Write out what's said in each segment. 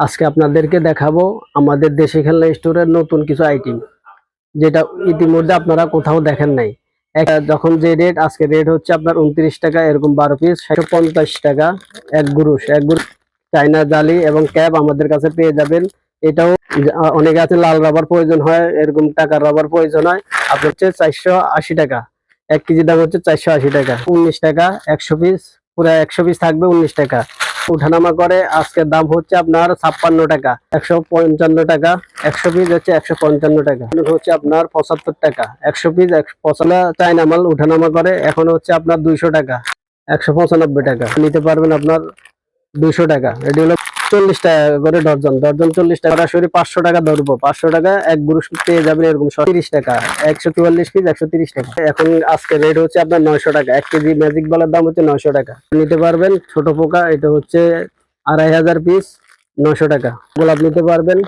আজকে আপনাদেরকে দেখাবো আমাদের দেশি খেলনা স্টোরের নতুন কিছু আইটেম যেটা ইতিমধ্যে আপনারা কোথাও দেখেন নাই। যখন যে রেট আজকে রেট হচ্ছে আপনার উনত্রিশ টাকা, এরকম বারো পিস পঞ্চাশ টাকা, এক গুরুষ এক গুরুষ চাইনা জালি এবং ক্যাব আমাদের কাছে পেয়ে যাবেন। এটাও অনেকে আছে, লাল রাবার প্রয়োজন হয়, এরকম টাকার রাবার প্রয়োজন হয়। আপনার হচ্ছে চারশো আশি টাকা, এক কেজি দাম হচ্ছে চারশো আশি টাকা। উনিশ টাকা, একশো পিস পুরো একশো পিস থাকবে উনিশ টাকা। উঠানামা করে। আজকের দাম হচ্ছে আপনার ছাপ্পান্ন টাকা, একশো পঞ্চান্ন টাকা। একশো পিস হচ্ছে একশো পঞ্চান্ন টাকা। হচ্ছে আপনার পঁচাত্তর টাকা। একশো পিস একশো চায়না মাল উঠানামা করে। এখন হচ্ছে আপনার দুইশো টাকা, একশো পঁচানব্বই টাকা। নিতে পারবেন আপনার দুইশো টাকা। এটি হলো চল্লিশ টাকা করে ডর্জন ডর্জন চল্লিশ টাকা সরাসরি পাঁচশো টাকা ধরবো। পাঁচশো টাকা এক গ্রুশ পেয়ে যাবেন এরকম তিরিশ টাকা। একশো চুয়াল্লিশ পিস একশো তিরিশ টাকা। এখন আজকে রেট হচ্ছে আপনার নয়শো টাকা। এক কেজি ম্যাজিক বলার দাম হচ্ছে নয়শো টাকা। নিতে পারবেন ছোট পোকা, এটা হচ্ছে আড়াই হাজার পিস নয়শো টাকা। গোলাপ নিতে পারবেন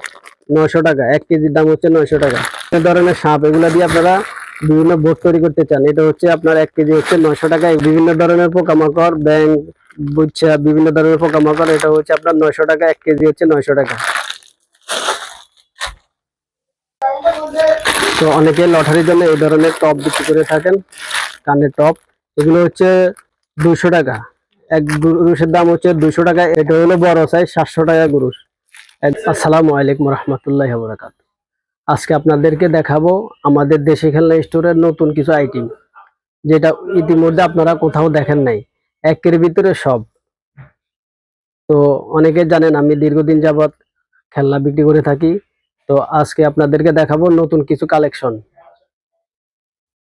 নয়শো টাকা। এক কেজির দাম হচ্ছে নয়শো টাকা। এই ধরনের সাপ, এগুলো দিয়ে আপনারা বিভিন্ন বোর্ড তৈরি করতে চান। এটা হচ্ছে আপনার এক কেজি হচ্ছে নয়শো টাকা। বিভিন্ন ধরনের পোকামাকড় ব্যাং বুচ্ছা বিভিন্ন ধরনের পোকামাকড়, এটা হচ্ছে আপনার নয়শো টাকা, এক কেজি হচ্ছে নয়শো টাকা। তো অনেকে লটারির জন্য এই ধরনের টপ বিক্রি করে থাকেন, কানের টপ। এগুলো হচ্ছে দুশো টাকা। এক গুরুষের দাম হচ্ছে দুশো টাকা। এটা হলো বড় সাইজ সাতশো টাকা গুরুষ আসসালামু আলাইকুম রহমতুল্লাহ বরাকাত আজকে আপনাদেরকে দেখাবো আমাদের দেশি খেলনা স্টোরের নতুন কিছু আইটেম যেটা ইতিমধ্যে আপনারা কোথাও দেখেন নাই। একের ভিতরে সব। তো অনেকে জানেন আমি দীর্ঘদিন যাবৎ খেলনা বিক্রি করে থাকি। তো আজকে আপনাদেরকে দেখাবো নতুন কিছু কালেকশন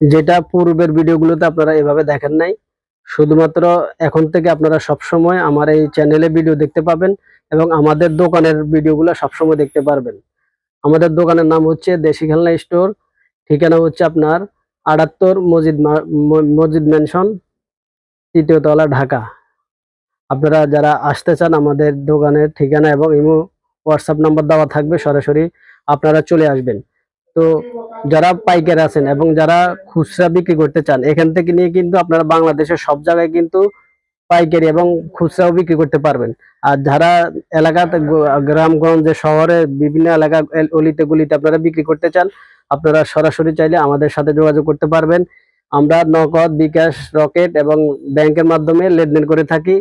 যেটা পূর্বের ভিডিওগুলোতে আপনারা এভাবে দেখেন নাই। শুধুমাত্র এখন থেকে আপনারা সব সময় আমার এই চ্যানেলে ভিডিও দেখতে পাবেন এবং আমাদের দোকানের ভিডিওগুলো সবসময় দেখতে পারবেন। আমাদের দোকানের নাম হচ্ছে দেশি খেলনা স্টোর ঠিকানা হচ্ছে আপনার আটাত্তর মসজিদ মসজিদ ম্যানশন তৃতীয় তলা ঢাকা। আপনারা যারা আসতে চান, আমাদের দোকানের ঠিকানা এবং ইমো হোয়াটসঅ্যাপ নাম্বার দেওয়া থাকবে, সরাসরি আপনারা চলে আসবেন। তো যারা পাইকার আছেন এবং যারা খুচরা বিক্রি করতে চান, এখান থেকে নিয়ে কিন্তু আপনারা বাংলাদেশের সব জায়গায় কিন্তু পাইকারি এবং খুচরাও বিক্রি করতে পারবেন। আর যারা এলাকাতে গ্রামগঞ্জে শহরে বিভিন্ন এলাকা, এল- অলিতে, গলিতে আপনারা বিক্রি করতে চান, আপনারা সরাসরি চাইলে আমাদের সাথে যোগাযোগ করতে পারবেন। আমরা নগদ, বিকাশ, রকেট এবং ব্যাংকের মাধ্যমে লেনদেন করে থাকি।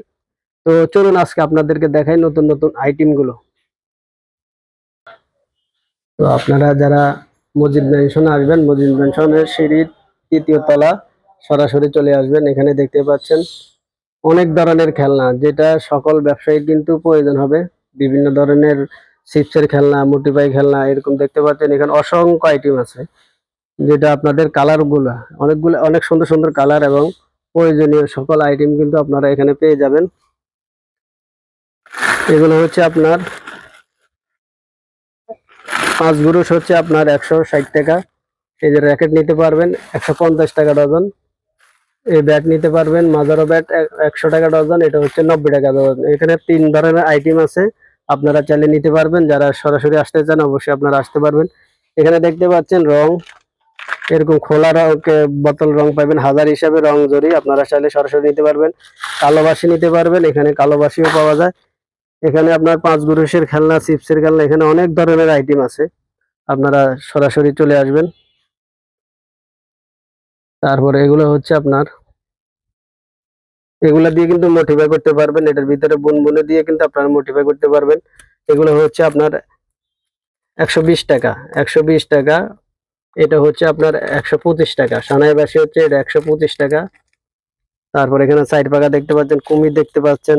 তো চলুন আজকে আপনাদেরকে দেখাই নতুন নতুন আইটেমগুলো তো আপনারা যারা মসজিদ ম্যানশনে আসবেন মসজিদ ম্যানশনের সিঁড়ির তৃতীয় তলা সরাসরি চলে আসবেন। এখানে দেখতে পাচ্ছেন, অনেক ধরনের খেলনা, যেটা সকল ব্যবসায়ী কিন্তু প্রয়োজন হবে। বিভিন্ন ধরনের চিপসের খেলনা মোটিপাই খেলনা, এরকম দেখতে পাচ্ছেন। এখানে অসংখ্য আইটেম আছে। যেটা আপনাদের কালারগুলা, অনেকগুলো, অনেক সুন্দর সুন্দর কালার এবং প্রয়োজনীয় সকল আইটেম কিন্তু আপনারা এখানে পেয়ে যাবেন। এগুলো হচ্ছে আপনার, পাঁচ গুরুষ হচ্ছে আপনার একশো ষাট টাকা। এই যে র্যাকেট নিতে পারবেন, একশো পঞ্চাশ টাকা ডজন এই ব্যাট নিতে পারবেন, মাজারো ব্যাট একশো টাকা ডজন এটা হচ্ছে নব্বই টাকা ডজন এখানে তিন ধরনের আইটেম আছে, আপনারা চাইলে নিতে পারবেন। যারা সরাসরি আসতে চান, অবশ্যই আপনারা আসতে পারবেন। এখানে দেখতে পাচ্ছেন রং এরকম খোলা রং বোতল রং পাবেন, হাজার হিসাবে রং জড়ি আপনারা চাইলে সরাসরি নিতে পারবেন। কালো বাসি নিতে পারবেন, এখানে কালো বাসিও পাওয়া যায়। এখানে আপনার পাঁচ গুরুষের খেলনা, চিপসের খেলনা, এখানে অনেক ধরনের আইটেম আছে। আপনারা সরাসরি চলে আসবেন। তারপরে এগুলো হচ্ছে আপনার, এগুলা দিয়ে কিন্তু মোটিফাই করতে পারবেন। এটার ভিতরে বুনবুনে দিয়ে কিন্তু আপনারা মোটিফাই করতে পারবেন। এগুলো হচ্ছে আপনার একশো বিশ টাকা, একশো বিশ টাকা এটা হচ্ছে আপনার একশো পঁচিশ টাকা। সানাই বাসি হচ্ছে এটা একশো পঁচিশ টাকা। তারপর এখানে সাইড পাকা দেখতে পাচ্ছেন, কুমির দেখতে পাচ্ছেন,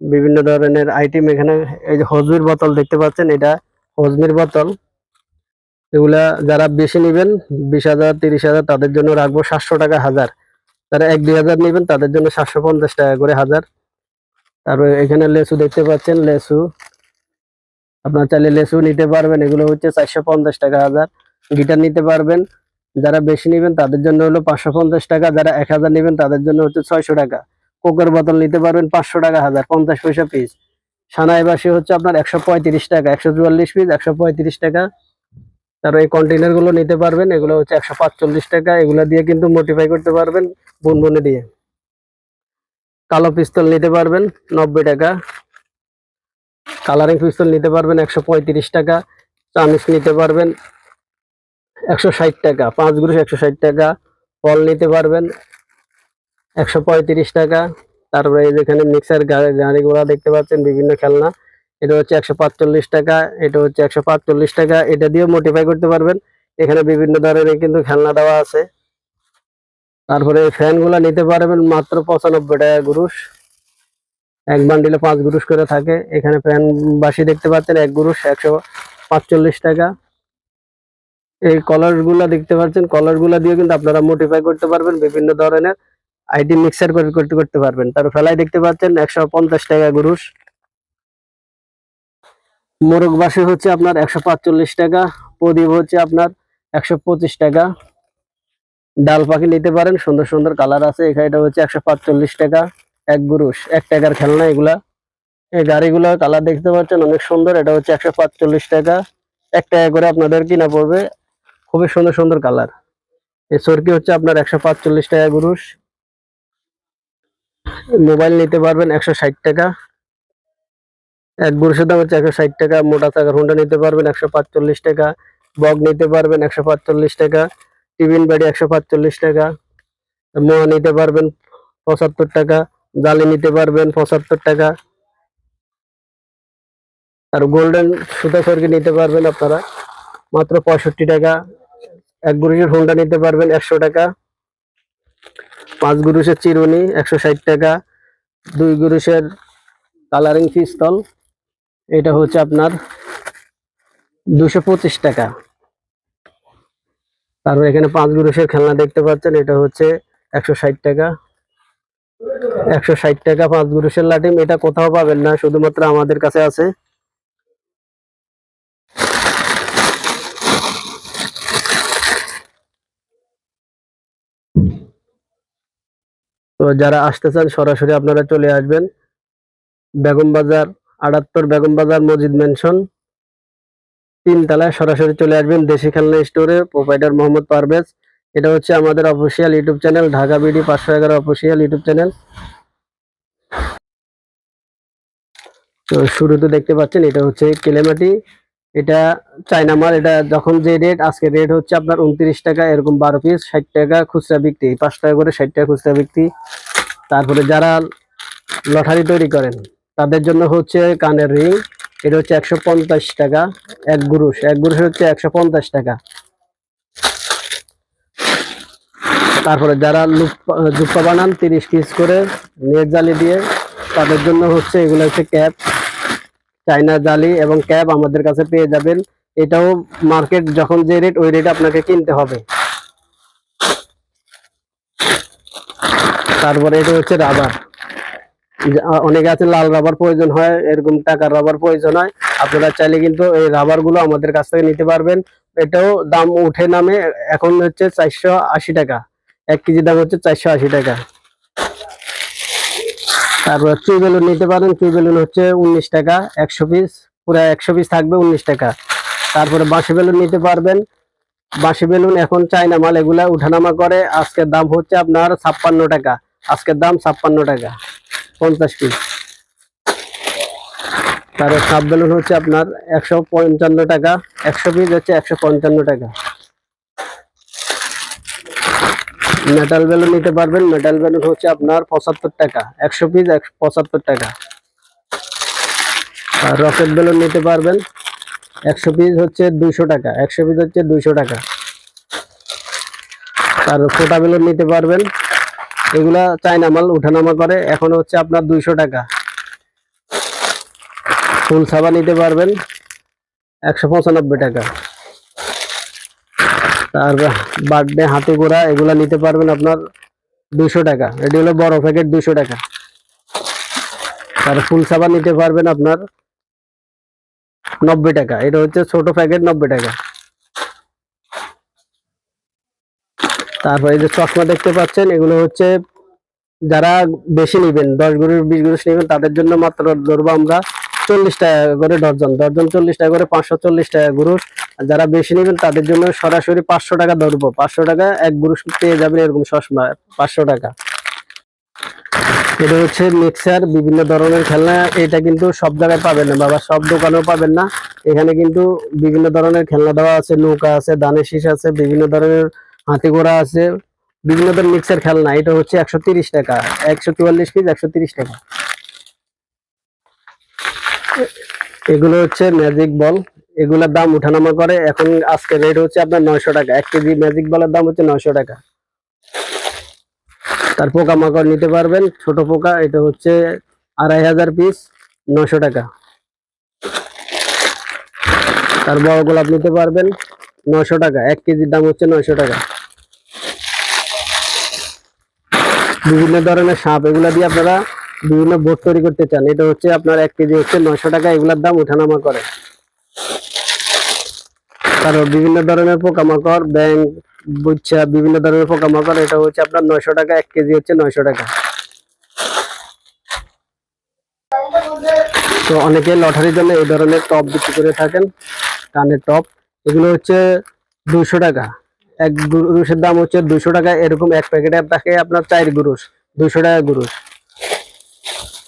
বিভিন্ন ধরনের আইটেম এখানে, এই যে হজমির বোতল দেখতে পাচ্ছেন, এটা হজমির বোতল। এগুলা যারা বেশি নেবেন, বিশ হাজার, তিরিশ হাজার, তাদের জন্য রাখব সাতশো টাকা হাজার। যারা এক, দুই হাজার নেবেন, তাদের জন্য সাতশো পঞ্চাশ টাকা করে হাজার। তারপরে এখানে লেসু দেখতে পাচ্ছেন, লেসু। আপনার চাইলে লেসু নিতে পারবেন, এগুলো হচ্ছে চারশো পঞ্চাশ টাকা হাজার। গিটার নিতে পারবেন। যারা বেশি নেবেন তাদের জন্য হলো পাঁচশো পঞ্চাশ টাকা, যারা এক হাজার নেবেন তাদের জন্য হচ্ছে ছয়শো টাকা। কোকের বোতল নিতে পারবেন পাঁচশো টাকা, হাজার পঞ্চাশ পয়সা পিস সানাই বাসি হচ্ছে আপনার একশো পঁয়ত্রিশ টাকা, একশো চুয়াল্লিশ পিস একশো পঁয়ত্রিশ টাকা। তারপর এই কন্টেনারগুলো নিতে পারবেন, এগুলো হচ্ছে একশো পাঁচচল্লিশ টাকা। এগুলো দিয়ে কিন্তু মোটিফাই করতে পারবেন বুনবুনে দিয়ে। কালো পিস্তল নিতে পারবেন নব্বই টাকা। কালারিং পিস্তল নিতে পারবেন একশো পঁয়ত্রিশ টাকা। চামিচ নিতে পারবেন একশো ষাট টাকা, পাঁচ গ্রুশ একশো ষাট টাকা ফল নিতে পারবেন একশো পঁয়ত্রিশ টাকা। তারপরে এই যেখানে মিক্সার গাড়িগুলো দেখতে পাচ্ছেন, বিভিন্ন খেলনা। এটা হচ্ছে একশো পাঁচচল্লিশ টাকা, এটা হচ্ছে একশো পাঁচচল্লিশ টাকা। এটা দিয়েও মোটিফাই করতে পারবেন। এখানে বিভিন্ন ধরনের কিন্তু খেলনা দেওয়া আছে। তারপরে ফ্যানগুলা নিতে পারবেন মাত্র পঁচানব্বই টাকা গুরুষ এক বান্ডিলে পাঁচ গুরুষ করে থাকে। এখানে ফ্যান বাসি দেখতে পাচ্ছেন, এক গুরুষ একশো পাঁচচল্লিশ টাকা। এই কলারগুলা দেখতে পাচ্ছেন কলারগুলা দিয়ে কিন্তু আপনারা মোটিফাই করতে পারবেন, বিভিন্ন ধরনের আইটি মিক্সার করে করতে করতে পারবেন। তার ফেলাই দেখতে পাচ্ছেন একশো পঞ্চাশ টাকা গুরুষ মোরগ বাসি হচ্ছে আপনার একশো পাঁচচল্লিশ টাকা, প্রদীপ হচ্ছে আপনার একশো পঁচিশ টাকা। ডাল পাখি নিতে পারেন, সুন্দর সুন্দর কালার আছে এখানে হচ্ছে একশো পাঁচচল্লিশ টাকা, এক গুরুষ এক টাকার খেলনা এগুলা। এই গাড়িগুলো কালার দেখতে পাচ্ছেন, অনেক সুন্দর, এটা হচ্ছে একশো পাঁচচল্লিশ টাকা। এক টাকা করে আপনাদের কিনা পড়বে খুবই সুন্দর সুন্দর কালার। এই সরকি হচ্ছে আপনার একশো পাঁচচল্লিশ টাকা গুরুষ মোবাইল নিতে পারবেন একশো ষাট টাকা। এক গুরুষের দাম হচ্ছে একশো ষাট টাকা, মোটা চাকার হুন্ডা নিতে পারবেন একশো পাঁচচল্লিশ টাকা, বগ নিতে পারবেন একশো পাঁচচল্লিশ টাকা টিফিন বাড়ি একশো পাঁচচল্লিশ টাকা মোয়া নিতে পারবেন পঁচাত্তর টাকা, জালি নিতে পারবেন পঁচাত্তর টাকা। আর গোল্ডেন সুতা সরকি নিতে পারবেন আপনারা, মাত্র পঁয়ষট্টি টাকা। এক গুরুষের হোন্ডা নিতে পারবেন একশো টাকা। পাঁচ গুরুষের চিরুনি একশো ষাট টাকা। দুই গুরুষের কালারিং পিস্তল এটা হচ্ছে আপনার দুশো পঁচিশ টাকা। তারপর এখানে পাঁচ গুরুষের খেলনা দেখতে পাচ্ছেন, এটা হচ্ছে একশো ষাট টাকা। একশো ষাট টাকা পাঁচ গুরুষের লাটিম, এটা কোথাও পাবেন না, শুধুমাত্র আমাদের কাছে আছে। যারা আসতে চান, সরাসরি আপনারা চলে আসবেন। বেগম বাজার, আটাত্তর বেগম বাজার মসজিদ মেনশন তিন তলায় সরাসরি চলে আসবেন দেশি খেলনা স্টোরে প্রোভাইডার মোহাম্মদ পারভেজ। এটা হচ্ছে আমাদের official YouTube channel Dhaka BD পাঁচশো এগারো অফিসিয়াল ইউটিউব চ্যানেল তো শুরুতে দেখতে পাচ্ছেন, এটা হচ্ছে কেলেমাটি। এটা চায়না মাল, এটা যখন যে রেট আজকে রেট হচ্ছে আপনার উনত্রিশ টাকা, এরকম বারো পিস ষাট টাকা খুচরা বিক্রি, পাঁচ টাকা করে ষাট টাকা খুচরা বিক্রি। তারপরে যারা লটারি তৈরি করেন, তাদের জন্য হচ্ছে কানের রিং এটা হচ্ছে একশো পঞ্চাশ টাকা, এক গুরুষ এক গুরুষ হচ্ছে একশো পঞ্চাশ টাকা। তারপরে যারা জুপ্পা বানান, তিরিশ পিস করে, নেট জালি দিয়ে, তাদের জন্য হচ্ছে এগুলো হচ্ছে ক্যাপ চাইনা জালি এবং ক্যাব আমাদের কাছে পেয়ে যাবেন। এটাও মার্কেট যখন যে রেট ওই রেট আপনাকে কিনতে হবে। তারপরে এটা হচ্ছে রাবার অনেকে আছে লাল রাবার প্রয়োজন হয়, এরকম টাকার রাবার প্রয়োজন হয়। আপনারা চাইলে কিন্তু এই রাবারগুলো আমাদের কাছ থেকে নিতে পারবেন। এটাও দাম উঠে নামে, এখন হচ্ছে চারশো আশি টাকা। এক কেজি দাম হচ্ছে চারশো আশি টাকা। তারপর চুই বেলুন নিতে পারেন। চুই বেলুন হচ্ছে উনিশ টাকা, একশো পিস পুরো একশো পিস থাকবে উনিশ টাকা। তারপরে বাঁশি বেলুন নিতে পারবেন। বাঁশি বেলুন এখন চাইনা মাল, এগুলা উঠানামা করে। আজকের দাম হচ্ছে আপনার ছাপ্পান্ন টাকা। আজকের দাম ছাপ্পান্ন টাকা, পঞ্চাশ পিস তারপর সাপ বেলুন হচ্ছে আপনার একশো পঞ্চান্ন টাকা। একশো পিস হচ্ছে একশো পঞ্চান্ন টাকা। মেটাল বেলুন নিতে পারবেন। মেটাল বেলুন হচ্ছে আপনার পঁচাত্তর টাকা। একশো পিস পঁচাত্তর টাকা। আর রকেট বেলুন নিতে পারবেন। একশো পিস হচ্ছে দুইশো টাকা। একশো পিস হচ্ছে দুইশো টাকা। আর ফোটা বেলুন নিতে পারবেন। এগুলা চায়না মাল, উঠানামা করে। এখন হচ্ছে আপনার দুইশো টাকা। ফুল সাবা নিতে পারবেন। একশো পঁচানব্বই টাকা। তারপর বার্থডে হাতে গোড়া এগুলা নিতে পারবেন আপনার দুশো টাকা। এটি হলো বড় প্যাকেট দুশো টাকা। আর ফুল সাবা নিতে পারবেন আপনার নব্বই টাকা। এটা হচ্ছে ছোট প্যাকেট নব্বই টাকা। তারপর এই যে চশমা দেখতে পাচ্ছেন, এগুলো হচ্ছে যারা বেশি নেবেন, দশ গরুর, বিশ গরুষ নেবেন, তাদের জন্য মাত্র ধরবো আমরা চল্লিশ টাকা করে ডর্জন ডর্জন চল্লিশ টাকা করে পাঁচশো চল্লিশ টাকা গুরুষ যারা বেশি নেবেন, তাদের জন্য সরাসরি পাঁচশো টাকা ধরবো। পাঁচশো টাকা এক গুরুষ পেয়ে যাবেন এরকম চশমা, পাঁচশো টাকা। এটা হচ্ছে মিক্সার, বিভিন্ন ধরনের খেলনা। এটা কিন্তু সব জায়গায় পাবেন না বাবা, সব দোকানেও পাবেন না। এখানে কিন্তু বিভিন্ন ধরনের খেলনা দেওয়া আছে, নৌকা আছে দানের শীষ আছে, বিভিন্ন ধরনের হাতি ঘোড়া আছে, বিভিন্ন ধরনের মিক্সার খেলনা। এটা হচ্ছে একশো টাকা, একশো চুয়াল্লিশ পিস একশো টাকা। এগুলো হচ্ছে ম্যাজিক বল এগুলোর দাম উঠানামা করে। এখন আজকে রেট হচ্ছে আপনার নয়শো টাকা। এক কেজি ম্যাজিক বলের দাম হচ্ছে নয়শো টাকা। তার পোকা পোকামাকড় নিতে পারবেন। ছোট পোকা, এটা হচ্ছে আড়াই হাজার পিস নশো টাকা। তার বড় গোলাপ নিতে পারবেন নশো টাকা। এক কেজির দাম হচ্ছে নয়শো টাকা। বিভিন্ন ধরনের সাপ, এগুলা দিয়ে আপনারা বিভিন্ন বোর্ড তৈরি করতে চান, এটা হচ্ছে আপনার এক কেজি হচ্ছে নয়শো টাকা, এগুলার দাম ওঠানামা করে। তারপর বিভিন্ন ধরনের পোকামাকড় ব্যাং বুচ্ছা, বিভিন্ন ধরনের পোকামাকড়, এটা হচ্ছে আপনার নয়শো টাকা, এক কেজি হচ্ছে নয়শো টাকা। তো অনেকে লটারির জন্য এই ধরনের টপ বিক্রি করে থাকেন কানের টপ। এগুলো হচ্ছে দুশো টাকা। এক গুরুষের দাম হচ্ছে দুশো টাকা, এরকম এক প্যাকেটে থাকে আপনার চার গুরুষ দুশো টাকা গুরুষ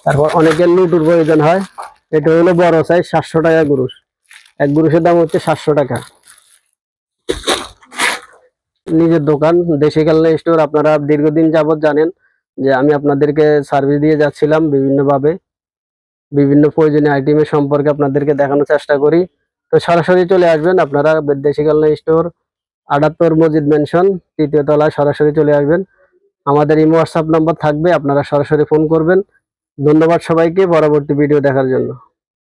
তারপর অনেকের লুটুর প্রয়োজন হয়। এটা হলো বড় সাইজ সাতশো টাকা গুরুষ এক গুরুষের দাম হচ্ছে সাতশো টাকা। নিজের দোকান, দেশি খেলনা স্টোর আপনারা দীর্ঘদিন যাবৎ জানেন যে আমি আপনাদেরকে সার্ভিস দিয়ে যাচ্ছিলাম বিভিন্নভাবে। বিভিন্ন প্রয়োজনীয় আইটেমের সম্পর্কে আপনাদেরকে দেখানোর চেষ্টা করি। তো সরাসরি চলে আসবেন, আপনারা দেশি খেলনা স্টোর আটাত্তর মসজিদ মেনশন তৃতীয় তলায় সরাসরি চলে আসবেন। আমাদের এই হোয়াটসঅ্যাপ নম্বর থাকবে, আপনারা সরাসরি ফোন করবেন। ধন্যবাদ সবাইকে পরবর্তী ভিডিও দেখার জন্য।